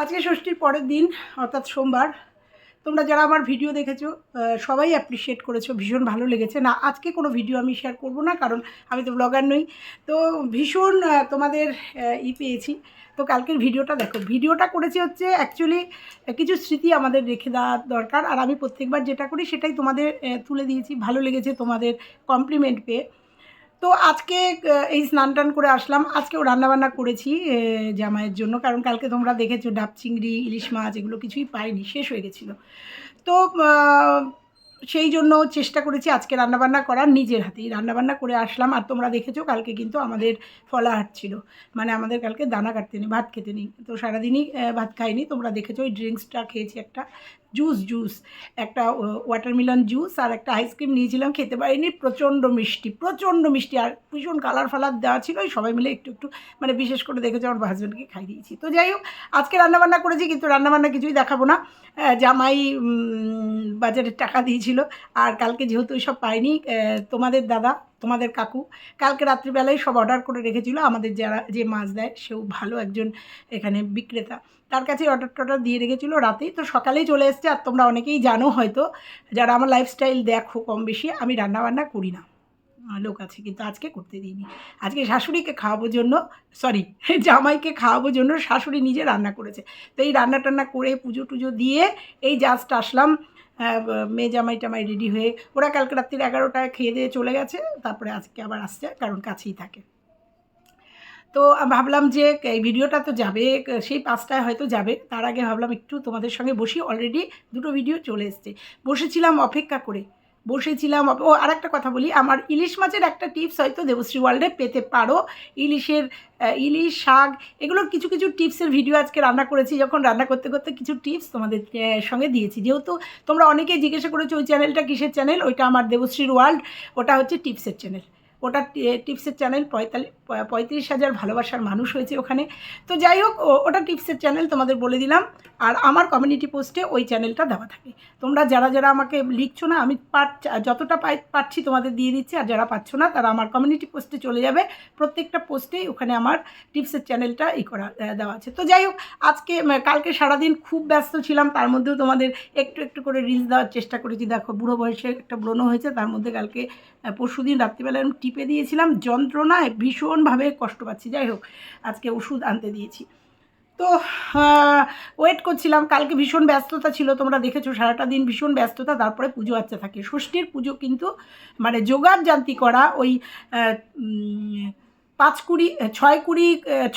আজকে ষষ্ঠীর পরের দিন, অর্থাৎ সোমবার, তোমরা যারা আমার ভিডিও দেখেছ সবাই অ্যাপ্রিসিয়েট করেছ, ভীষণ ভালো লেগেছে। না, আজকে কোনো ভিডিও আমি শেয়ার করব না, কারণ আমি তো ব্লগার নই। তো ভীষণ তোমাদের ই পেয়েছি। তো কালকের ভিডিওটা দেখো। ভিডিওটা করেছি হচ্ছে অ্যাকচুয়ালি কিছু স্মৃতি আমাদের রেখে দেওয়া দরকার। আর আমি প্রত্যেকবার যেটা করি, সেটাই তোমাদের তুলে দিয়েছি। ভালো লেগেছে তোমাদের কমপ্লিমেন্ট পেয়ে। তো আজকে এই স্নান টান করে আসলাম। আজকেও রান্নাবান্না করেছি জামাইয়ের জন্য। কারণ কালকে তোমরা দেখেছ, ডাব চিংড়ি, ইলিশ মাছ, এগুলো কিছুই পাইনি, শেষ হয়ে গেছিল। তো সেই জন্য চেষ্টা করেছি আজকে রান্নাবান্না করার নিজের হাতেই। রান্নাবান্না করে আসলাম। আর তোমরা দেখেছ, কালকে কিন্তু আমাদের ফলাহাট ছিল। মানে আমাদের কালকে দানা কাটতে নেই, ভাত খেতে নেই। তো সারাদিনই ভাত খাইনি। তোমরা দেখেছ, ওই ড্রিঙ্কসটা খেয়েছি একটা। Juice juice. একটা ওয়াটারমেলন জুস আর একটা আইসক্রিম নিয়েছিলাম, খেতে পারিনি, প্রচণ্ড মিষ্টি প্রচণ্ড মিষ্টি। আর ভীষণ কালার ফালার দেওয়া ছিল সবাই মিলে একটু একটু মানে বিশেষ করে দেখেছি আমার হাজব্যান্ডকে খাই দিয়েছি। তো যাই হোক, আজকে রান্নাবান্না করেছি, কিন্তু রান্নাবান্না কিছুই দেখাবো না। জামাই বাজারের টাকা দিয়েছিল, আর কালকে যেহেতু সব পাইনি তোমাদের দাদা তোমাদের কাকু। কালকে রাত্রিবেলায় সব অর্ডার করে রেখেছিল। আমাদের যারা যে মাছ দেয়, সেও ভালো একজন এখানে বিক্রেতা। তার কাছে অর্ডার টর্ডার দিয়ে রেখেছিলো রাতেই তো সকালেই চলে এসছে, আর তোমরা অনেকেই জানো হয়তো। যারা আমার লাইফস্টাইল দেখো কম বেশি, আমি রান্নাবান্না করি না। লোক আছে, কিন্তু আজকে করতে দিইনি। আজকে শাশুড়িকে খাওয়াবোর জন্য সরি জামাইকে খাওয়াবোর জন্য শাশুড়ি নিজে রান্না করেছে। তো এই রান্না টান্না করে পুজো টুজো দিয়ে এই জাস্ট আসলাম। মেয়ে জামাই টামাই রেডি হয়ে ওরা কালকে রাত্রির এগারোটায় খেয়ে দিয়ে চলে গেছে, তারপরে আজকে আবার আসছে, কারণ কাছেই থাকে। তো ভাবলাম যে এই ভিডিওটা তো যাবে, সেই পাঁচটায় হয়তো যাবে, তার আগে ভাবলাম একটু তোমাদের সঙ্গে বসি অলরেডি দুটো ভিডিও চলে এসছে। বসেছিলাম অপেক্ষা করে। বসেছিলাম। ও আর একটা কথা বলি, আমার ইলিশ মাছের একটা টিপস হয়তো দেবশ্রী ওয়ার্ল্ডে পেতে পারো। ইলিশের ইলিশ, শাক, এগুলোর কিছু কিছু টিপসের ভিডিও আজকে রান্না করেছি। যখন রান্না করতে করতে কিছু টিপস তোমাদের সঙ্গে দিয়েছি। যেহেতু তোমরা অনেকেই জিজ্ঞাসা করেছ, ওই চ্যানেলটা কিসের চ্যানেল ওইটা আমার দেবশ্রীর ওয়ার্ল্ড, ওটা হচ্ছে টিপসের চ্যানেল ওটা টিপসের চ্যানেল পঁয়তাল্লিশ পঁয়ত্রিশ হাজার ভালোবাসার মানুষ হয়েছে ওখানে। তো যাই হোক ওটা টিপসের চ্যানেল তোমাদের বলে দিলাম। আর আমার কমিউনিটি পোস্টে ওই চ্যানেলটা দেওয়া থাকে। তোমরা যারা যারা আমাকে লিখছো না, আমি পার যতটা পাই পাচ্ছি তোমাদের দিয়ে দিচ্ছি। আর যারা পাচ্ছ না, তারা আমার কমিউনিটি পোস্টে চলে যাবে। প্রত্যেকটা পোস্টেই ওখানে আমার টিপসের চ্যানেলটা ই করা দেওয়া আছে। তো যাই হোক, আজকে কালকে সারাদিন খুব ব্যস্ত ছিলাম। তার মধ্যেও তোমাদের একটু একটু করে রিলস দেওয়ার চেষ্টা করেছি। দেখো, বুড়ো বয়সে একটা ব্রণ হয়েছে। তার মধ্যে কালকে পরশু দিন রাত্রিবেলা আমি টিপে দিয়েছিলাম, যন্ত্রণায় ভীষণভাবে কষ্ট পাচ্ছি। যাই হোক, আজকে ওষুধ আনতে দিয়েছি। তো ওয়েট করছিলাম, কালকে ভীষণ ব্যস্ততা ছিল, তোমরা দেখেছ সারাটা দিন ভীষণ ব্যস্ততা, তারপরে পুজো আচ্ছা থাকে। ষষ্ঠীর পুজো কিন্তু মানে যোগার জান্তি করা ওই পাঁচ কুড়ি, ছয় কুড়ি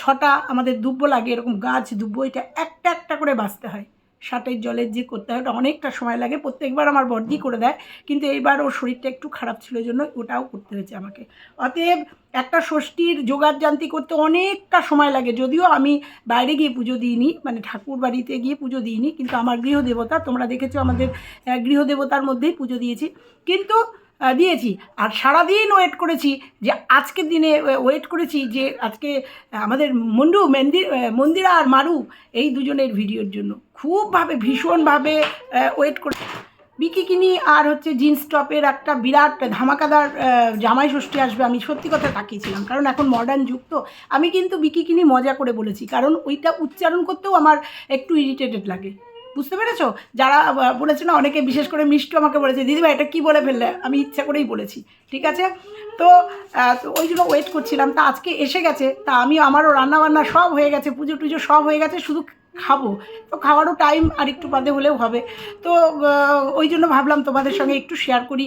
ছটা আমাদের দুব্ব লাগে, এরকম গাছ দুব্ব, এটা একটা একটা করে বাঁচতে হয়। ষাটের জলের যে করতে হয়, ওটা অনেকটা সময় লাগে। প্রত্যেকবার আমার বর্দি করে দেয়, কিন্তু এইবার ওর শরীরটা একটু খারাপ ছিল জন্য ওটাও করতে হয়েছে আমাকে। অতএব একটা ষষ্ঠীর যোগার জান্তি করতে অনেকটা সময় লাগে। যদিও আমি বাইরে গিয়ে পুজো দিইনি মানে ঠাকুর বাড়িতে গিয়ে পুজো দিইনি, কিন্তু আমার গৃহদেবতা, তোমরা দেখেছ আমাদের গৃহদেবতার মধ্যেই পুজো দিয়েছি। কিন্তু দিয়েছি। আর সারাদিন ওয়েট করেছি যে আজকের দিনে ওয়েট করেছি যে আজকে আমাদের মন্ডু মন্দির মন্দিরা আর মারু এই দুজনের ভিডিওর জন্য। খুবভাবে, ভীষণভাবে ওয়েট করে। বিকিকিনি আর হচ্ছে জিন্স টপের একটা বিরাট ধামাকাদার জামাই ষষ্ঠী আসবে, আমি সত্যি কথা তাকিয়েছিলাম। কারণ এখন মডার্ন যুগ তো। আমি কিন্তু বিকিকিনি মজা করে বলেছি, কারণ ওইটা উচ্চারণ করতেও আমার একটু ইরিটেটেড লাগে। বুঝতে পেরেছ? যারা বলেছে না, অনেকে বিশেষ করে মিষ্টি আমাকে বলেছে, দিদিভাই, এটা কী বলে ফেললে? আমি ইচ্ছা করেই বলেছি, ঠিক আছে? তো ওই জন্য ওয়েট করছিলাম। তা আজকে এসে গেছে। তা আমি আমারও রান্নাবান্না সব হয়ে গেছে, পুজো টুজো সব হয়ে গেছে, শুধু খাব। তো খাওয়ারও টাইম আর একটু বাদে হলেও হবে। তো ওই জন্য ভাবলাম তোমাদের সঙ্গে একটু শেয়ার করি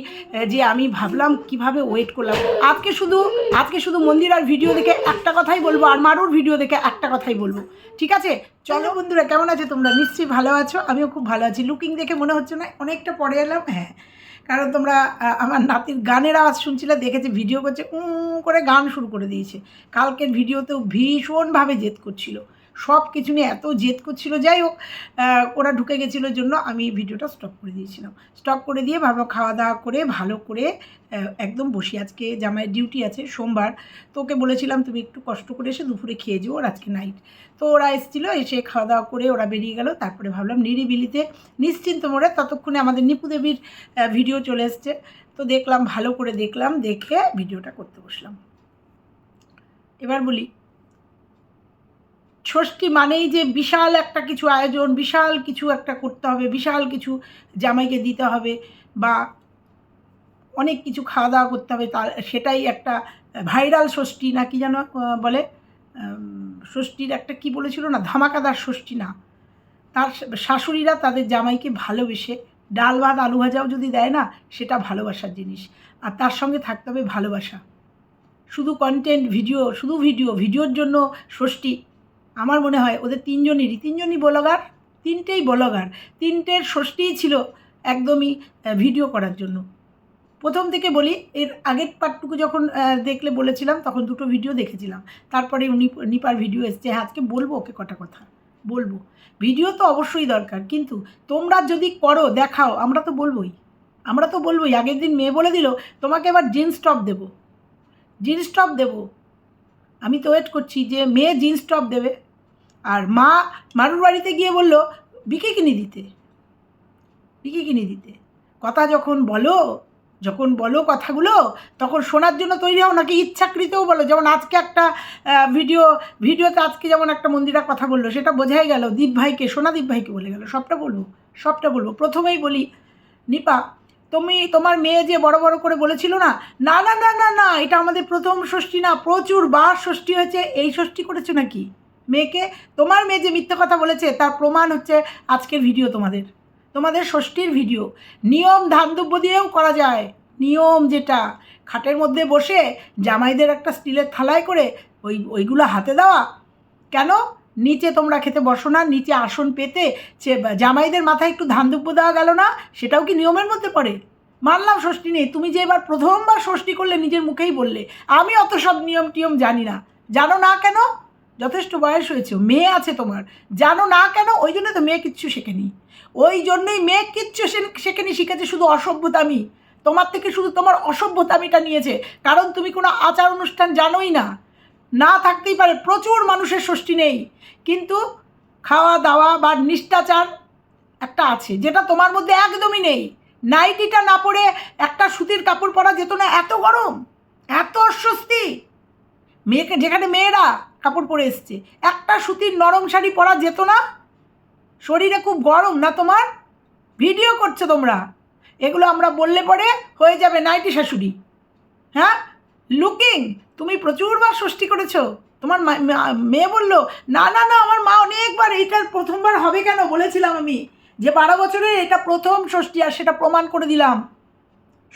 যে আমি ভাবলাম কীভাবে ওয়েট করলাম। আজকে শুধু আজকে শুধু মন্দির আর ভিডিও দেখে একটা কথাই বলব, আর মারুর ভিডিও দেখে একটা কথাই বলব। ঠিক আছে? চলো বন্ধুরা, কেমন আছো তোমরা? নিশ্চয়ই ভালো আছো। আমিও খুব ভালো আছি। লুকিং দেখে মনে হচ্ছে না, অনেকটা পরে এলাম হ্যাঁ। কারণ তোমরা আমার নাতির গানের আওয়াজ শুনছিলে, দেখেছে ভিডিও করছে উঁ করে গান শুরু করে দিয়েছে। কালকের ভিডিওতেও ভীষণভাবে জেদ করছিল। সব কিছু নিয়ে এত জেদ করছিল। যাই হোক ওরা ঢুকে গেছিলোর জন্য আমি ভিডিওটা স্টপ করে দিয়েছিলাম। স্টপ করে দিয়ে ভাবো খাওয়া দাওয়া করে ভালো করে একদম বসি। আজকে জামাইয়ের ডিউটি আছে সোমবার। তো ওকে বলেছিলাম, তুমি একটু কষ্ট করে এসে দুপুরে খেয়ে যেও আজকে নাইট তো ওরা এসেছিল, এসে খাওয়া দাওয়া করে ওরা বেরিয়ে গেল। তারপরে ভাবলাম নিরিবিলিতে, নিশ্চিন্ত মোড়ে ততক্ষণে আমাদের নিপু দেবীর ভিডিও চলে এসছে। তো দেখলাম, ভালো করে দেখলাম, দেখে ভিডিওটা করতে বসলাম। এবার বলি ষষ্ঠী মানেই যে বিশাল একটা কিছু আয়োজন, বিশাল কিছু একটা করতে হবে, বিশাল কিছু জামাইকে দিতে হবে বা অনেক কিছু খাওয়া দাওয়া করতে হবে, তার সেটাই একটা ভাইরাল ষষ্ঠী না কি যেন বলে? ষষ্ঠীর একটা কি বলেছিল না? ধামাকাদার ষষ্ঠী না। তার শাশুড়িরা তাদের জামাইকে ভালোবেসে ডাল ভাত, আলু ভাজাও যদি দেয় না, সেটা ভালোবাসার জিনিস। আর তার সঙ্গে থাকতে হবে ভালোবাসা। শুধু কন্টেন্ট ভিডিও শুধু ভিডিও ভিডিওর জন্য ষষ্ঠী আমার মনে হয় ওদের তিনজনেরই, তিনজনই ব্লগার, তিনটেই ব্লগার, তিনটের ষষ্ঠীই ছিল একদমই ভিডিও করার জন্য। প্রথম থেকে বলি, এর আগের পার্টটুকু যখন দেখলে বলেছিলাম, তখন দুটো ভিডিও দেখেছিলাম। তারপরে উনি, নিপার ভিডিও এসছে। হ্যাঁ আজকে বলব ওকে কটা কথা, বলব। ভিডিও তো অবশ্যই দরকার, কিন্তু তোমরা যদি করো, দেখাও, আমরা তো বলবোই। আমরা তো বলবোই, আগের দিন মেয়ে বলে দিল, তোমাকে এবার জিন্স টপ দেবো। জিন্স টপ দেবো। আমি তো ওয়েট করছি যে মেয়ে জিন্স টপ দেবে। আর মা মারুর বাড়িতে গিয়ে বলল বিকে কিনে দিতে। বিকে কিনে দিতে। কথা যখন বলো যখন বলো কথাগুলো, তখন শোনার জন্য তৈরি হও, নাকি ইচ্ছাকৃতও বলো। যেমন আজকে একটা ভিডিও, ভিডিওতে আজকে যেমন একটা মন্দিরা কথা বলল, সেটা বোঝাই গেল, দীপ ভাইকে, সোনা দীপ ভাইকে বলে গেল। সবটা বলব সবটা বলব। প্রথমেই বলি, নিপা, তুমি, তোমার মেয়ে যে বড় বড় করে বলেছিল না? না না না না না, এটা আমাদের প্রথম ষষ্ঠী না, প্রচুর বার ষষ্ঠী হয়েছে, এই ষষ্ঠী করেছ নাকি? মেয়েকে, তোমার মেয়ে যে মিথ্যে কথা বলেছে, তার প্রমাণ হচ্ছে আজকের ভিডিও তোমাদের। তোমাদের ষষ্ঠীর ভিডিও। নিয়ম ধানদুব্য দিয়েও করা যায়। নিয়ম যেটা, খাটের মধ্যে বসে জামাইদের একটা স্টিলের থালায় করে ওই, ওইগুলো হাতে দেওয়া। কেন? নিচে তোমরা খেতে বসো না, নিচে আসন পেতে জামাইদের মাথায় একটু ধান দুব্য দেওয়া গেল না, সেটাও কি নিয়মের মধ্যে পড়ে? মানলাম ষষ্ঠী নেই, তুমি যে এবার প্রথমবার ষষ্ঠী করলে, নিজের মুখেই বললে। আমি অত সব নিয়ম টিয়ম জানি না। জানো না কেন? যথেষ্ট বয়স হয়েছে, মেয়ে আছে তোমার। জানো না কেন? ওই জন্য তো মেয়ে কিচ্ছু শেখেনি। ওই জন্যই মেয়ে কিচ্ছু শেখেনি, শিখেছে শুধু অসভ্যতামি। তোমার থেকে শুধু তোমার অসভ্যতামিটা নিয়েছে। কারণ তুমি কোনো আচার অনুষ্ঠান জানোই না। না থাকতেই পারে, প্রচুর মানুষের ষষ্ঠী নেই। কিন্তু খাওয়া দাওয়া বা নিষ্ঠাচার একটা আছে, যেটা তোমার মধ্যে একদমই নেই। নাইটিটা না পরে একটা সুতির কাপড় পরা যেত না, এত গরম। এত অস্বস্তি। মেয়েকে যেখানে মেয়েরা কাপড় পরে এসছে। একটা সুতির নরম শাড়ি পরা যেত না? শরীরে খুব গরম না তোমার? ভিডিও করছ তোমরা। এগুলো আমরা বললে পরে হয়ে যাবে নাইটি শাশুড়ি। হ্যাঁ? লুকিং তুমি প্রচুরবার ষষ্ঠী করেছ। তোমার মেয়ে বলল, না না না, আমার মা অনেকবার এইটার প্রথমবার হবে কেন? বলেছিলাম আমি। যে বারো বছরের এটা প্রথম ষষ্ঠী আর সেটা প্রমাণ করে দিলাম।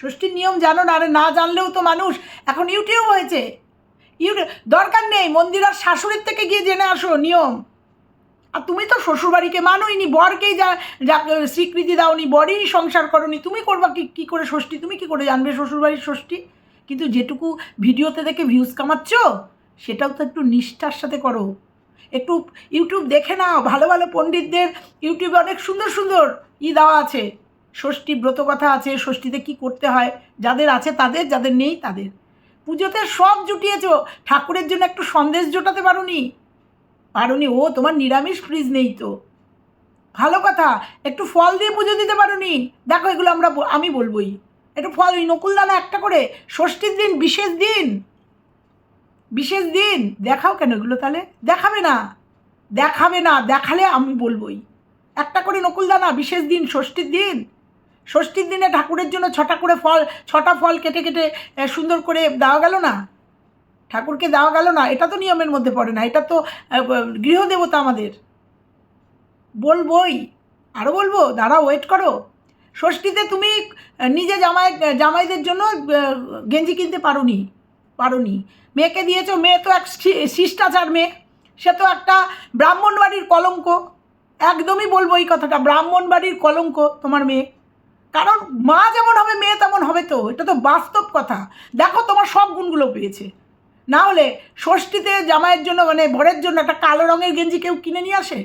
ষষ্ঠীর নিয়ম জানো না আরে না জানলেও তো মানুষ। এখন ইউটিউব হয়েছে। ইউটিউব দরকার নেই মন্দিরার শাশুড়ির থেকে গিয়ে জেনে আসো, নিয়ম। আর তুমি তো শ্বশুরবাড়িকে মানোইনি, বরকেই যা যা, স্বীকৃতি দাওনি বরই সংসার করনি। তুমি করবা কি, কী করে ষষ্ঠী? তুমি কি করে জানবে শ্বশুরবাড়ির ষষ্ঠী? কিন্তু যেটুকু ভিডিওতে দেখে ভিউজ কামাচ্ছ, সেটাও তো একটু নিষ্ঠার সাথে করো। একটু ইউটিউব দেখে নাও, ভালো ভালো পণ্ডিতদের ইউটিউবে অনেক সুন্দর সুন্দর ই দেওয়া আছে। ষষ্ঠী ব্রত কথা আছে, ষষ্ঠীতে কি করতে হয়, যাদের আছে তাদের, যাদের নেই তাদের। পুজোতে সব জুটিয়েছ। ঠাকুরের জন্য একটু সন্দেশ জোটাতে পারোনি? পারোনি ও, তোমার নিরামিষ ফ্রিজ নেই তো। ভালো কথা, একটু ফল দিয়ে পুজো দিতে পারোনি? দেখো এগুলো আমরা আমি বলবোই। একটু ফল, ওই নকুলদানা একটা করে, ষষ্ঠীর দিন, বিশেষ দিন। বিশেষ দিন, দেখাও কেন এগুলো তাহলে? দেখাবে না। দেখাবে না, দেখালে আমি বলবোই। একটা করে নকুলদানা, বিশেষ দিন, ষষ্ঠীর দিন। ষষ্ঠীর দিনে ঠাকুরের জন্য ছটা করে ফল, ছটা ফল কেটে কেটে সুন্দর করে দেওয়া গেল না? ঠাকুরকে দেওয়া গেল না? এটা তো নিয়মের মধ্যে পড়ে না। এটা তো গৃহদেবতা আমাদের। বলবোই আরও বলব দাঁড়া ওয়েট করো। ষষ্ঠীতে তুমি নিজে জামাই জামাইদের জন্য গেঞ্জি কিনতে পারোনি পারোনি। মেয়েকে দিয়েছ, মেয়ে তো এক শিষ্টাচার মেয়ে। সে তো একটা ব্রাহ্মণ বাড়ির কলঙ্ক। একদমই বলব এই কথাটা ব্রাহ্মণ বাড়ির কলঙ্ক তোমার মেয়ে। কারণ মা যেমন হবে, মেয়ে তেমন হবে তো, এটা তো বাস্তব কথা। দেখো তোমার সব গুণগুলো পেয়েছে। না হলে ষষ্ঠীতে জামাইয়ের জন্য মানে বরের জন্য একটা কালো রঙের গেঞ্জি কেউ কিনে নিয়ে আসে?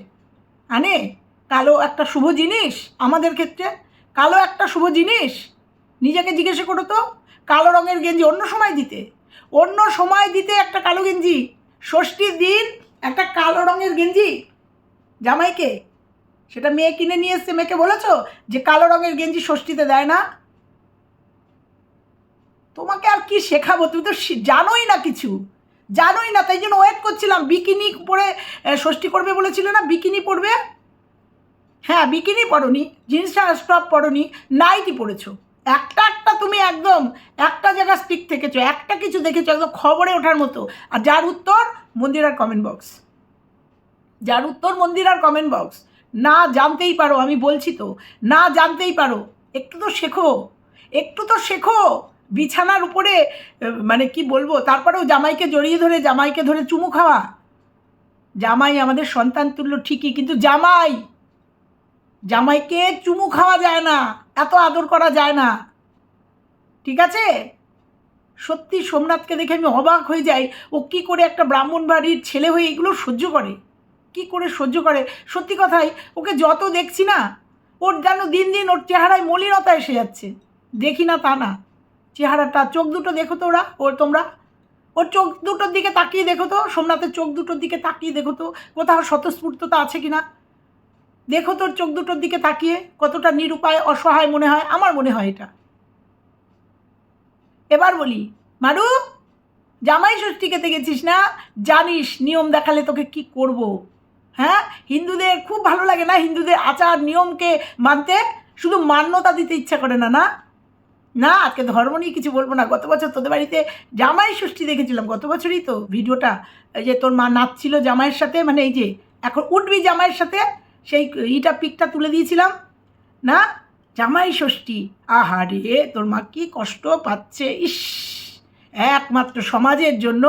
আনে, কালো একটা শুভ জিনিস আমাদের ক্ষেত্রে? কালো একটা শুভ জিনিস? নিজেকে জিজ্ঞেস করো তো, কালো রঙের গেঞ্জি অন্য সময় দিতে। অন্য সময় দিতে একটা কালো গেঞ্জি। ষষ্ঠীর দিন একটা কালো রঙের গেঞ্জি। জামাইকে সেটা মেয়ে কিনে নিয়ে এসছে, মেয়েকে বলেছ যে কালো রঙের গেঞ্জি ষষ্ঠীতে দেয় না? তোমাকে আর কি শেখাবো? তুমি তো জানোই না কিছু। জানোই না, তাই জন্য ওয়েট করছিলাম। বিকিনি পরে ষষ্ঠী করবে বলেছিল না? বিকিনি পরবে? হ্যাঁ বিকিনি পরনি জিন্সটা স্টপ পরনি, নাইটি পরেছো। একটা একটা তুমি একদম, একটা জায়গা স্টিক থেকেছো, একটা কিছু দেখেছ, একদম খবরে ওঠার মতো। আর যার উত্তর, মন্দিরার কমেন্ট বক্স যার উত্তর, মন্দিরার কমেন্ট বক্স না জানতেই পারো, আমি বলছি তো, না জানতেই পারো, একটু তো শেখো, একটু তো শেখো। বিছানার উপরে মানে কি বলব, তারপরেও জামাইকে জড়িয়ে ধরে, জামাইকে ধরে চুমু খাওয়া। জামাই আমাদের সন্তান তুল্য ঠিকই, কিন্তু জামাই, জামাইকে চুমু খাওয়া যায় না, এত আদর করা যায় না। ঠিক আছে? সত্যি সোমনাথকে দেখে আমি অবাক হয়ে যাই, ও কি করে একটা ব্রাহ্মণ বাড়ির ছেলে হয়ে এগুলো সহ্য করে। কি করে সহ্য করে? সত্যি কথাই, ওকে যত দেখছি না, ওর যেন দিন দিন ওর চেহারায় মলিনতা এসে যাচ্ছে। দেখি না তা না। চেহারাটা, চোখ দুটো দেখো তো ওরা ওর তোমরা। ওর চোখ দুটোর দিকে তাকিয়ে দেখো তো, সোমনাথের চোখ দুটোর দিকে তাকিয়ে দেখো তো, কোথাও স্বতঃস্ফূর্ততা আছে কি না দেখো তোর চোখ দুটোর দিকে তাকিয়ে, কতটা নিরুপায়, অসহায় মনে হয়, আমার মনে হয় এটা। এবার বলি, মারু, জামাই ষষ্ঠী খেতে গেছিস না? জানিস, নিয়ম দেখালে তোকে কি করব? হ্যাঁ? হিন্দুদের খুব ভালো লাগে না হিন্দুদের আচার নিয়মকে মানতে? শুধু মান্যতা দিতে ইচ্ছা করে না না? না, আজকে ধর্ম নিয়ে কিছু বলব না। গত বছর তোদের বাড়িতে জামাই ষষ্ঠী দেখেছিলাম, গত বছরই তো ভিডিওটা। এই যে তোর মা নাচছিল জামাইয়ের সাথে মানে এই যে এখন উঠবি জামাইয়ের সাথে, সেই ইটা পিকটা তুলে দিয়েছিলাম, না? জামাই ষষ্ঠী, আহারে, তোর মা কি কষ্ট পাচ্ছে, ইস! একমাত্র সমাজের জন্য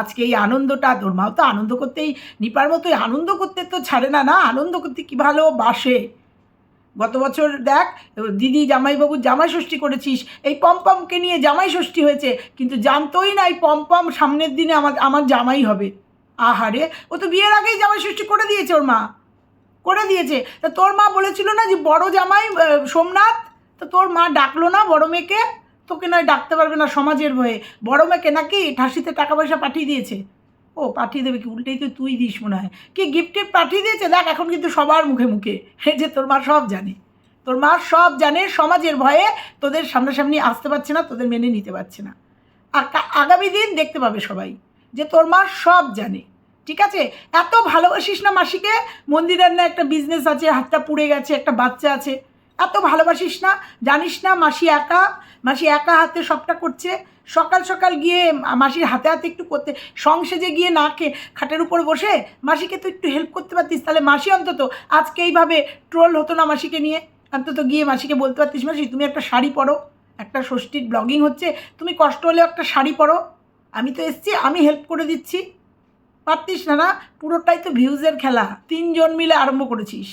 আজকে এই আনন্দটা তোর মাও তো আনন্দ করতেই, নিপার মতোই আনন্দ করতে তো ছাড়ে না না? আনন্দ করতে কী ভালোবাসে গত বছর দেখ, দিদি জামাইবাবু জামাই ষষ্ঠী করেছিস, এই পমপমকে নিয়ে জামাই ষষ্ঠী হয়েছে, কিন্তু জানতোই না এই পমপম সামনের দিনে আমার আমার জামাই হবে। আহারে, ও তো বিয়ের আগেই জামাই ষষ্ঠী করে দিয়েছে ওর মা। করে দিয়েছে। তা তোর মা বলেছিল না যে বড় জামাই সোমনাথ? তো তোর মা ডাকলো না বড় মেয়েকে? তোকে নয়, ডাকতে পারবে না সমাজের ভয়ে। বড় মেয়েকে নাকি ঠাসিতে টাকা পয়সা পাঠিয়ে দিয়েছে। ও, পাঠিয়ে দেবে কি? উল্টেই তো তুই দিস মনে হয়। কি গিফট টিফট পাঠিয়ে দিয়েছে? দেখ, এখন কিন্তু সবার মুখে মুখে। এই যে তোর মা সব জানে। তোর মা সব জানে, সমাজের ভয়ে তোদের সামনাসামনি আসতে পারছে না, তোদের মেনে নিতে পারছে না। আগামী দিন দেখতে পাবে সবাই যে তোর মা সব জানে। ঠিক আছে? এত ভালোবাসিস না মাসিকে? মন্দিরের না একটা বিজনেস আছে, হাতটা পুড়ে গেছে, একটা বাচ্চা আছে। এত ভালোবাসিস না? জানিস না মাসি একা? মাসি একা হাতে সবটা করছে। সকাল সকাল গিয়ে মাসির হাতে হাতে একটু করতে। সংসেজে গিয়ে না খেয়ে খাটের উপর বসে মাসিকে তো একটু হেল্প করতে পারতিস। তাহলে মাসি অন্তত আজকে এইভাবে ট্রোল হতো না মাসিকে নিয়ে। অন্তত গিয়ে মাসিকে বলতে পারতিস, মাসি, তুমি একটা শাড়ি পরো। একটা ষষ্ঠীর ব্লগিং হচ্ছে। তুমি কষ্ট হলেও একটা শাড়ি পরো। আমি তো এসছি, আমি হেল্প করে দিচ্ছি। পারতিস না না? পুরোটাই তো ভিউজের খেলা। তিনজন মিলে আরম্ভ করেছিস।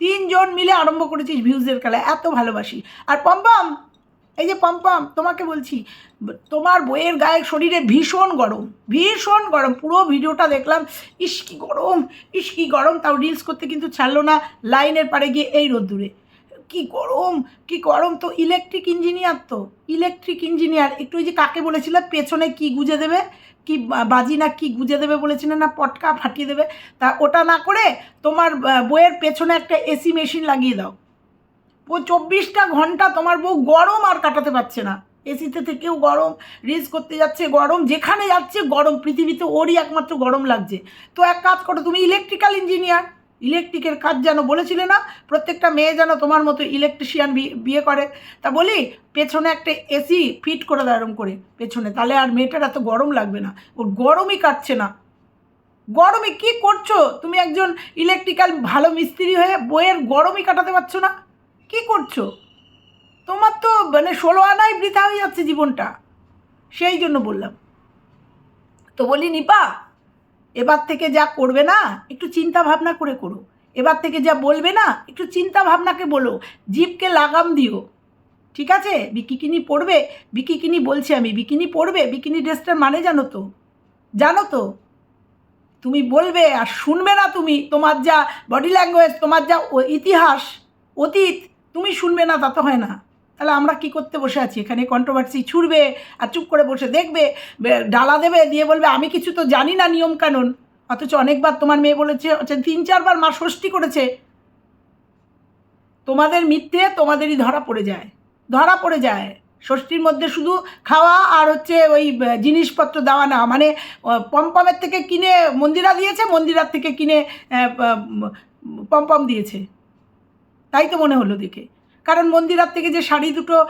তিনজন মিলে আরম্ভ করেছিস ভিউজের খেলা। এত ভালোবাসি। আর পম্পম এই যে পম্পম, তোমাকে বলছি, তোমার বইয়ের গায়ে শরীরে ভীষণ গরম ভীষণ গরম, পুরো ভিডিওটা দেখলাম, ইস কি গরম, ইস কি গরম, তাও রিলস করতে কিন্তু ছাড়লো না, লাইনের পাড়ে গিয়ে এই রোদ্দুরে। কি গরম কি গরম, তো ইলেকট্রিক ইঞ্জিনিয়ার তো ইলেকট্রিক ইঞ্জিনিয়ার একটু ওই যে কাকে বলেছিল, পেছনে কি গুজে দেবে, কি বাজি না কি গুজে দেবে বলেছিলেন না, পটকা ফাটিয়ে দেবে, তা ওটা না করে তোমার বইয়ের পেছনে একটা এসি মেশিন লাগিয়ে দাও। চব্বিশটা ঘণ্টা তোমার বউ গরম আর কাটাতে পারছে না। এসিতে থেকেও গরম, রিলস করতে যাচ্ছে, গরম, যেখানে যাচ্ছে গরম, পৃথিবীতে ওরই একমাত্র গরম লাগছে। তো এক কাজ করো, তুমি ইলেকট্রিক্যাল ইঞ্জিনিয়ার ইলেকট্রিকের কাজ যেন বলেছিলে না, প্রত্যেকটা মেয়ে যেন তোমার মতো ইলেকট্রিশিয়ান বিয়ে করে। তা বলি, পেছনে একটা এসি ফিট করে দাও এরম করে, পেছনে, তাহলে আর মেয়েটার এত গরম লাগবে না। ওর গরমই কাটছে না। গরমে কি করছ? তুমি একজন ইলেকট্রিক্যাল ভালো মিস্ত্রি হয়ে বইয়ের গরমই কাটাতে পারছ না। কি করছ? তোমার তো মানে ষোলো আনাই বৃথা হয়ে যাচ্ছে জীবনটা। সেই জন্য বললাম। তো বলি, নিপা, এবার থেকে যা করবে না, একটু চিন্তা ভাবনা করে করো। এবার থেকে যা বলবে না, একটু চিন্তা ভাবনাকে বলো। জিপকে লাগাম দিও। ঠিক আছে? বিকিকিনি পড়বে, বিকিকিনি বলছি আমি, বিকিনি পড়বে, বিকিনি ড্রেসটার মানে জানো তো? জানো তো? তুমি বলবে আর শুনবে না তুমি তোমার যা বডি ল্যাঙ্গুয়েজ তোমার যা ইতিহাস, অতীত তুমি শুনবে না তা তো হয় না। তাহলে আমরা কি করতে বসে আছি? এখানে কন্ট্রোভার্সি ছুড়বে আর চুপ করে বসে দেখবে ডালা দেবে, দিয়ে বলবে, আমি কিছু তো জানি না নিয়ম কানুন অথচ অনেকবার তোমার মেয়ে বলেছে, হচ্ছে তিন, চারবার মা ষষ্ঠী করেছে। তোমাদের মিথ্যে তোমাদেরই ধরা পড়ে যায়। ধরা পড়ে যায়। ষষ্ঠীর মধ্যে শুধু খাওয়া আর হচ্ছে ওই জিনিসপত্র দেওয়া না। মানে পমপমের থেকে কিনে মন্দিরা দিয়েছে, মন্দিরার থেকে কিনে পমপম দিয়েছে। তাই তো মনে হলো দেখে। কারণ মন্দিরার থেকে যে শাড়ি দুটো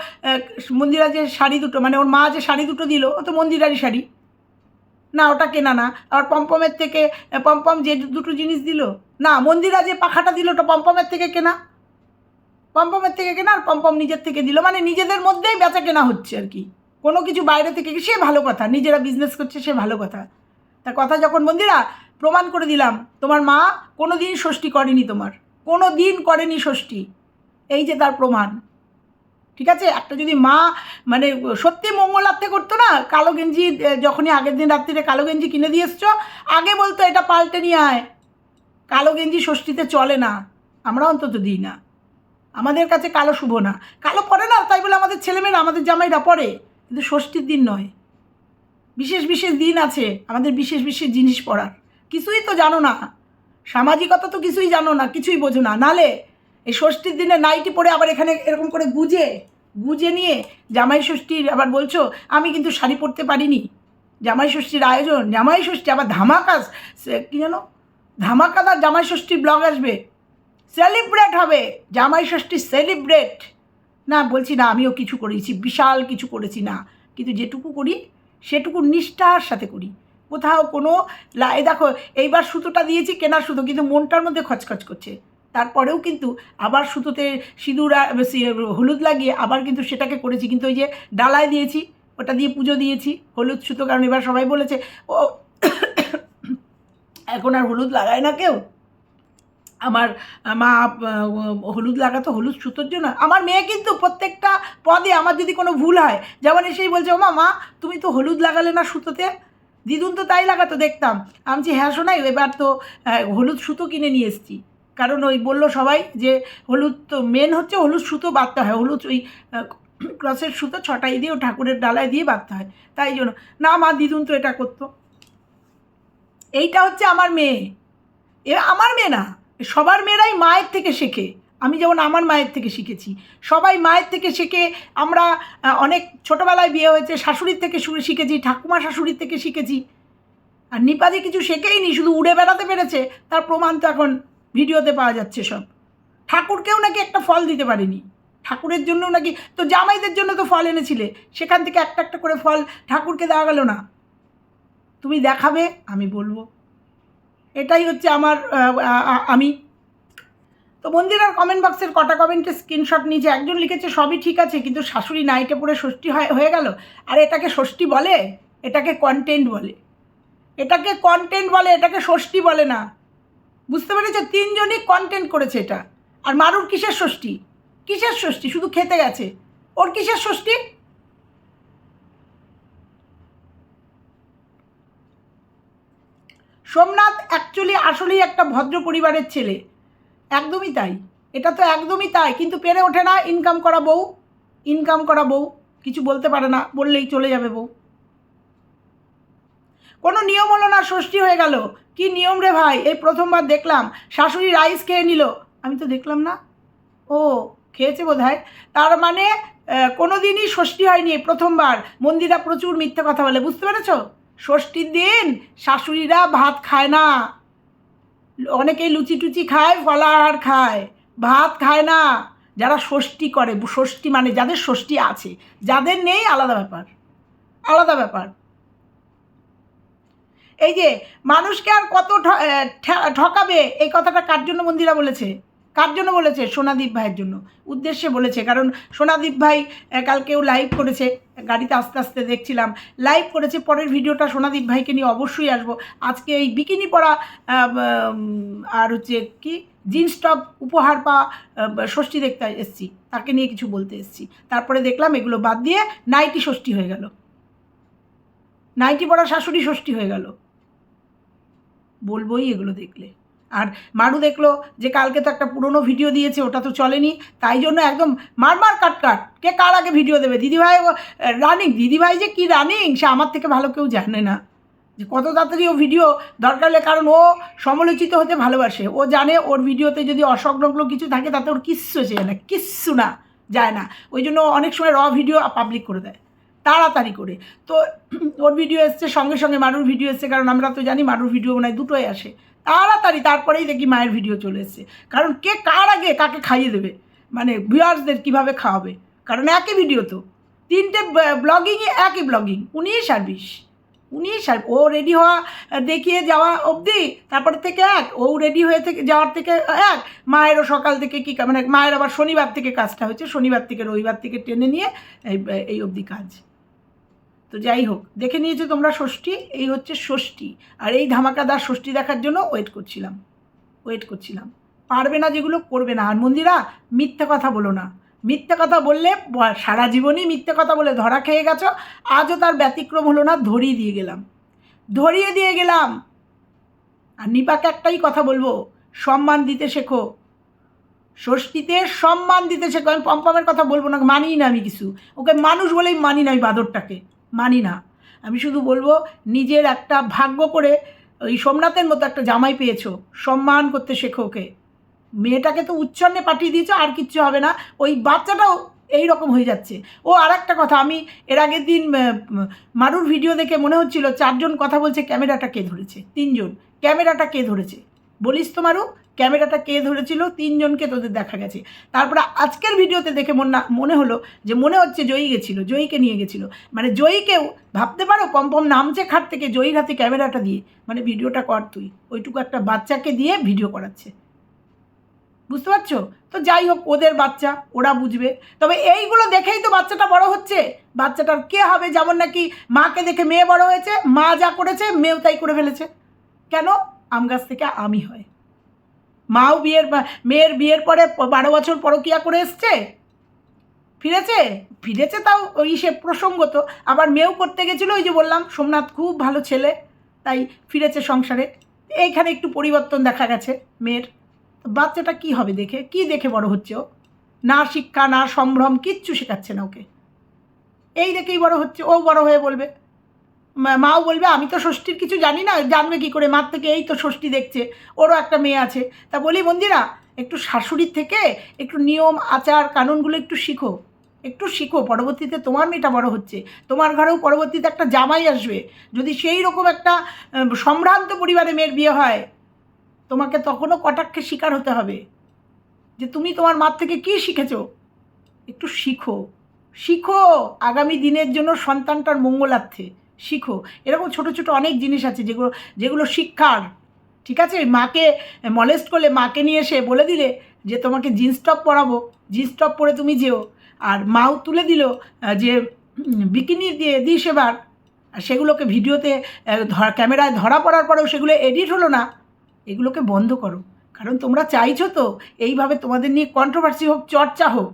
মন্দিরা যে শাড়ি দুটো মানে ওর মা যে শাড়ি দুটো দিল, ও তো মন্দিরারই শাড়ি। না, ওটা কেনা না। আর পম্পমের থেকে পম্পম যে দুটো জিনিস দিল, না, মন্দিরা যে পাখাটা দিল, ওটা পম্পমের থেকে কেনা। পম্পমের থেকে কেনা আর পম্পম নিজের থেকে দিল। মানে নিজেদের মধ্যেই বেচা কেনা হচ্ছে আর কি। কোনো কিছু বাইরে থেকে কি- সে ভালো কথা। নিজেরা বিজনেস করছে, সে ভালো কথা। তা কথা যখন মন্দিরা, প্রমাণ করে দিলাম, তোমার মা কোনো দিন ষষ্ঠী করেনি তোমার। কোনো দিন করেনি ষষ্ঠী। এই যে তার প্রমাণ। ঠিক আছে? একটা যদি মা মানে সত্যি মঙ্গলার্থে করতো না, কালো গেঞ্জি যখনই আগের দিন রাত্রিরে কালো গেঞ্জি কিনে দিয়ে এসছো, আগে বলতো, এটা পাল্টে নিয়ে আয়। কালো গেঞ্জি ষষ্ঠীতে চলে না। আমরা অন্তত দিই না। আমাদের কাছে কালো শুভ না। কালো পরে না, তাই বলে আমাদের ছেলেমেয়েরা, আমাদের জামাইরা পরে। কিন্তু ষষ্ঠীর দিন নয়। বিশেষ বিশেষ দিন আছে। আমাদের বিশেষ বিশেষ জিনিস পড়ার কিছুই তো জানো না। সামাজিকতা তো কিছুই জানো না, কিছুই বোঝো না। নালে এই ষষ্ঠীর দিনে নাইটি পরে আবার এখানে এরকম করে গুজে গুজে নিয়ে জামাই ষষ্ঠীর আবার বলছো, আমি কিন্তু শাড়ি পরতে পারিনি। জামাই ষষ্ঠীর আয়োজন, জামাই ষষ্ঠী আবার ধামাকা কি জানো? ধামাকাদার জামাই ষষ্ঠীর ব্লগ আসবে। সেলিব্রেট হবে, জামাই ষষ্ঠী সেলিব্রেট। না, বলছি না, আমিও কিছু করেছি, বিশাল কিছু করেছি না। কিন্তু যেটুকু করি সেটুকু নিষ্ঠার সাথে করি। কোথাও কোনো লা- এই দেখো, এইবার সুতোটা দিয়েছি, কেনার সুতো, কিন্তু মনটার মধ্যে খচখচ করছে। তারপরেও কিন্তু আবার সুতোতে সিঁদুর হলুদ লাগিয়ে আবার কিন্তু সেটাকে করেছি। কিন্তু ওই যে ডালায় দিয়েছি, ওটা দিয়ে পুজো দিয়েছি, হলুদ সুতো, কারণ এবার সবাই বলেছে, ও, এখন আর হলুদ লাগায় না কেউ? আমার, মা হলুদ লাগাতো, হলুদ সুতোর জন্য। আমার মেয়ে কিন্তু প্রত্যেকটা পদে আমার যদি কোনো ভুল হয়, যেমন এসেই বলছে, ও মা, তুমি তো হলুদ লাগালে না সুতোতে? দিদুন তো তাই লাগাতো, দেখতাম। আমি যে হ্যাঁ শোনাই এবার তো হলুদ সুতো কিনে নিয়ে এসেছি। কারণ ওই বলল সবাই যে, হলুদ তো মেন হচ্ছে হলুদ সুতো বাঁধতে হয়। হলুদ ওই ক্রসের সুতো ছটাই দিয়ে, ও ঠাকুরের ডালায় দিয়ে বাঁধতে হয়। তাই জন্য। না মা, দিদুন তো এটা করতো। এইটা হচ্ছে আমার মেয়ে। এ, আমার মেয়ে না, সবার মেয়েরাই মায়ের থেকে শেখে। আমি যেমন আমার মায়ের থেকে শিখেছি। সবাই মায়ের থেকে শিখে। আমরা অনেক ছোটোবেলায় বিয়ে হয়েছে, শাশুড়ির থেকে শিখেছি ঠাকুমা শাশুড়ির থেকে শিখেছি। আর নিপাদি কিছু শেখেইনি, শুধু উড়ে বেড়াতে পেরেছে। তার প্রমাণ তো এখন ভিডিওতে পাওয়া যাচ্ছে সব। ঠাকুরকেও নাকি একটা ফল দিতে পারেনি। ঠাকুরের জন্যও নাকি, তো জামাইদের জন্য তো ফল এনেছিলে। সেখান থেকে একটা একটা করে ফল ঠাকুরকে দেওয়া গেল না। তুমি দেখাবে, আমি বলব। এটাই হচ্ছে আমার আমি তো মন্দিরার কমেন্ট বক্সের কটা কমেন্টের স্ক্রিনশট নিয়েছে একজন লিখেছে, সবই ঠিক আছে, কিন্তু শাশুড়ি নাইটে পরে ষষ্ঠী হয়ে গেল। আর এটাকে ষষ্ঠী বলে? এটাকে কন্টেন্ট বলে। এটাকে কন্টেন্ট বলে, এটাকে ষষ্ঠী বলে না। বুঝতে পেরেছ? তিনজনই কন্টেন্ট করেছে এটা। আর মারুর কিসের ষষ্ঠী? কিসের ষষ্ঠী? শুধু খেতে গেছে। ওর কিসের ষষ্ঠী? সোমনাথ অ্যাকচুয়ালি আসলেই একটা ভদ্র পরিবারের ছেলে। একদমই তাই। এটা তো একদমই তাই। কিন্তু পেরে ওঠে না ইনকাম করা বউ। ইনকাম করা বউ। কিছু বলতে পারে না, বললেই চলে যাবে বউ। কোনো নিয়ম হলো না ষষ্ঠী হয়ে গেল। কি নিয়ম রে ভাই? এই প্রথমবার দেখলাম। শাশুড়ি রাইস খেয়ে নিল। আমি তো দেখলাম না। ও, খেয়েছে বোধ তার মানে কোনো দিনই ষষ্ঠী হয়নি প্রথমবার। মন্দিরা প্রচুর মিথ্যে কথা বলে। বুঝতে পেরেছ? ষষ্ঠীর দিন শাশুড়িরা ভাত খায় না। অনেকেই লুচি টুচি খায় ফলাহার খায়, ভাত খায় না। যারা ষষ্ঠী করে, ষষ্ঠী মানে যাদের ষষ্ঠী আছে, যাদের নেই আলাদা ব্যাপার আলাদা ব্যাপার। এই যে মানুষকে আর কত ঠকাবে, এই কথাটা কার জন্য মন্দিরা বলেছে? কার জন্য বলেছে? সোনাদীপ ভাইয়ের জন্য। উদ্দেশ্যে বলেছে, কারণ সোনাদীপ ভাই কালকেও লাইভ করেছে, গাড়িতে আস্তে আস্তে দেখছিলাম। লাইভ করেছে, পরের ভিডিওটা সোনাদীপ ভাইকে নিয়ে অবশ্যই আসব। আজকে এই বিকিনি পরা আর হচ্ছে কি, জিন্স টপ উপহার পা ষষ্ঠী দেখতে এসছি। তাকে নিয়ে কিছু বলতে এসছি। তারপরে দেখলাম এগুলো বাদ দিয়ে নাইটি ষষ্ঠী হয়ে গেল। নাইটি পরা শাশুড়ি ষষ্ঠী হয়ে গেল। বলবোই এগুলো দেখলে। আর মারু দেখল যে কালকে তো একটা পুরনো ভিডিও দিয়েছে, ওটা তো চলেনি। তাই জন্য একদম মার মার কাট কাট, কে কার আগে ভিডিও দেবে? দিদিভাই রানিং দিদিভাই যে কী রানিং সে আমার থেকে ভালো কেউ জানে না। যে কত তাড়াতাড়ি ও ভিডিও দরকার হলে, কারণ ও সমালোচিত হতে ভালোবাসে। ও জানে ওর ভিডিওতে যদি অসংলগ্ন কিছু থাকে, তাতে ওর কিচ্ছু চেয়ে না, কিচ্ছু না, যায় না। ওই জন্য অনেক সময় র ভিডিও পাবলিক করে দেয়, তাড়াতাড়ি করে। তো, ওর ভিডিও এসছে, সঙ্গে সঙ্গে মারুর ভিডিও এসছে, কারণ আমরা তো জানি মারুর ভিডিও মনে হয় দুটোই আসে। তাড়াতাড়ি তারপরেই দেখি মায়ের ভিডিও চলে এসছে। কারণ কে কার আগে কাকে খাইয়ে দেবে? মানে ভিউয়ার্সদের কীভাবে খাওয়াবে? কারণ একই ভিডিও তো। তিনটে ব্লগিংয়ে একই ব্লগিং উনিশ আর বিশ উনিশ আর ও রেডি হওয়া, দেখিয়ে যাওয়া অবধি তারপর থেকে এক, ও রেডি হয়ে থেকে, যাওয়ার থেকে এক, মায়েরও সকাল থেকে কী মানে মায়ের আবার শনিবার থেকে কাজটা হয়েছে। শনিবার থেকে রবিবার থেকে টেনে নিয়ে এই এই অবধি কাজ। তো যাই হোক, দেখে নিয়েছো তোমরা ষষ্ঠী, এই হচ্ছে ষষ্ঠী। আর এই ধামাকাদার ষষ্ঠী দেখার জন্য ওয়েট করছিলাম ওয়েট করছিলাম। পারবে না যেগুলো, করবে না। আর মন্দিরা, মিথ্যে কথা বলো না। মিথ্যে কথা বললে সারা জীবনই মিথ্যে কথা বলে ধরা খেয়ে গেছো, আজও তার ব্যতিক্রম হলো না, ধরিয়ে দিয়ে গেলাম। ধরিয়ে দিয়ে গেলাম। আর নিপাকে একটাই কথা বলব, সম্মান দিতে শেখো। ষষ্ঠীতে সম্মান দিতে শেখো। আমি পম্পমের কথা বলব না মানি না আমি কিছু। ওকে মানুষ বলেই মানি না আমি বাদরটাকে। মানি না। আমি শুধু বলব, নিজের একটা ভাগ্য করে ওই সোমনাথের মতো একটা জামাই পেয়েছ, সম্মান করতে শেখো ওকে। মেয়েটাকে তো উচ্ছন্নে পাঠিয়ে দিয়েছ, আর কিচ্ছু হবে না। ওই বাচ্চাটাও এই রকম হয়ে যাচ্ছে। ও আর একটা কথা, আমি এর আগের দিন মারুর ভিডিও দেখে মনে হচ্ছিল, চারজন কথা বলছে, ক্যামেরাটা কে ধরেছে? তিনজন। ক্যামেরাটা কে ধরেছে? বলিস তো মারু। ক্যামেরাটা কে ধরেছিল? তিনজনকে তোদের দেখা গেছে। তারপরে আজকের ভিডিওতে দেখে মনে না- মনে হলো যে মনে হচ্ছে জয়ী গেছিল, জয়ীকে নিয়ে গেছিল। মানে জয়ীকেও ভাবতে পারো পম্পম নামছে খাট থেকে জয়ীর হাতে ক্যামেরাটা দিয়ে। মানে ভিডিওটা কর তুই। ওইটুকু একটা বাচ্চাকে দিয়ে ভিডিও করাচ্ছে। বুঝতে পারছ? তো যাই হোক, ওদের বাচ্চা, ওরা বুঝবে। তবে এইগুলো দেখেই তো বাচ্চাটা বড় হচ্ছে। বাচ্চাটার কে হবে যেমন নাকি মাকে দেখে মেয়ে বড় হয়েছে, মা যা করেছে, মেয়েও তাই করে ফেলেছে। কেন? আম গাছ থেকে আমি হয়। মাও বিয়ের মেয়ের বিয়ের পরে বারো বছর পরকিয়া করে এসছে? ফিরেছে? ফিরেছে তাও ওই সে প্রসঙ্গত আবার মেয়েও করতে গেছিল, ওই যে বললাম, সোমনাথ খুব ভালো ছেলে, তাই ফিরেছে সংসারে। এইখানে একটু পরিবর্তন দেখা গেছে মেয়ের। বাচ্চাটা কি হবে দেখে? কি দেখে বড় হচ্ছে ও? না শিক্ষা, না সম্ভ্রম, কিচ্ছু শেখাচ্ছে না ওকে। এই দেখেই বড় হচ্ছে। ও বড় হয়ে বলবে মাও বলবে, আমি তো ষষ্ঠীর কিছু জানি না, জানবে কি করে? মার থেকে এই তো ষষ্ঠী দেখছে, ওরও একটা মেয়ে আছে। তা বলি, বন্দিরা, একটু শাশুড়ির থেকে একটু নিয়ম, আচার, কানুনগুলো একটু শিখো। একটু শিখো, পরবর্তীতে তোমার মেয়েটা বড় হচ্ছে। তোমার ঘরেও পরবর্তীতে একটা জামাই আসবে। যদি সেই রকম একটা সম্ভ্রান্ত পরিবারে মেয়ের বিয়ে হয়, তোমাকে তখনও কটাক্ষে শিকার হতে হবে। যে তুমি তোমার মার থেকে কী শিখেছো? একটু শিখো। শিখো, আগামী দিনের জন্য সন্তানটার মঙ্গলার্থে। শিখো। এরকম ছোট ছোট অনেক জিনিস আছে যেগুলো যেগুলো শিক্ষার। ঠিক আছে? মাকে মলেস্ট করলে মাকে নিয়ে এসে বলে দিলে যে, তোমাকে জিন্স টপ পরাবো। জিন্স টপ পরে তুমি যেও। আর মাও তুলে দিল যে বিকিনি দিয়ে দিস এবার। সেগুলোকে ভিডিওতে ধরা, ক্যামেরায় ধরা পড়ার পরেও সেগুলো এডিট হলো না। এগুলোকে বন্ধ করো। কারণ তোমরা চাইছো তো, এইভাবে তোমাদের নিয়ে কন্ট্রোভার্সি হোক, চর্চা হোক।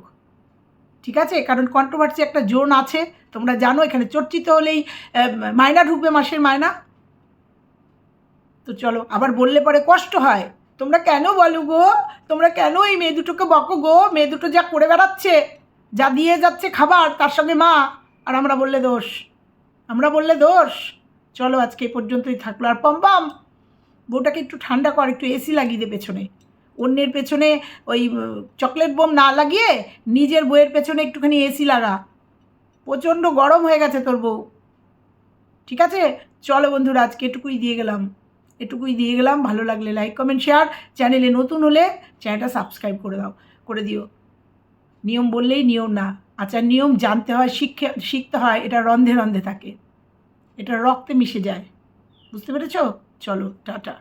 ঠিক আছে? কারণ কন্ট্রোভার্সি একটা জোন আছে। তোমরা জানো, এখানে চর্চিত হলেই মায়না ঢুকবে মাসের মায়না। তো চলো, আবার বললে পরে কষ্ট হয়। তোমরা কেন বলো গো? তোমরা কেন এই মেয়ে দুটোকে বকো গো? মেয়ে দুটো যা করে বেড়াচ্ছে, যা দিয়ে যাচ্ছে খাবার, তার সঙ্গে মা। আর আমরা বললে দোষ। আমরা বললে দোষ। চলো, আজকে এই পর্যন্তই থাকল। আর পম্পাম, বউটাকে একটু ঠান্ডা কর, একটু এসি লাগিয়ে দে পেছনে। অন্যের পেছনে ওই চকলেট বোম না লাগিয়ে নিজের বইয়ের পেছনে একটুখানি এসি লাগা। প্রচণ্ড গরম হয়ে গেছে তোর বউ। ঠিক আছে? চলো বন্ধুরা, আজকে এটুকুই দিয়ে গেলাম। এটুকুই দিয়ে গেলাম। ভালো লাগলে লাইক কমেন্ট শেয়ার চ্যানেলে নতুন হলে চ্যানেলটা সাবস্ক্রাইব করে দাও, করে দিও। নিয়ম বললেই নিয়ম না আচ্ছা নিয়ম জানতে হয়, শিখে, শিখতে হয়, এটা রন্ধে রন্ধে থাকে। এটা রক্তে মিশে যায়। বুঝতে পেরেছ? চলো, টাটা।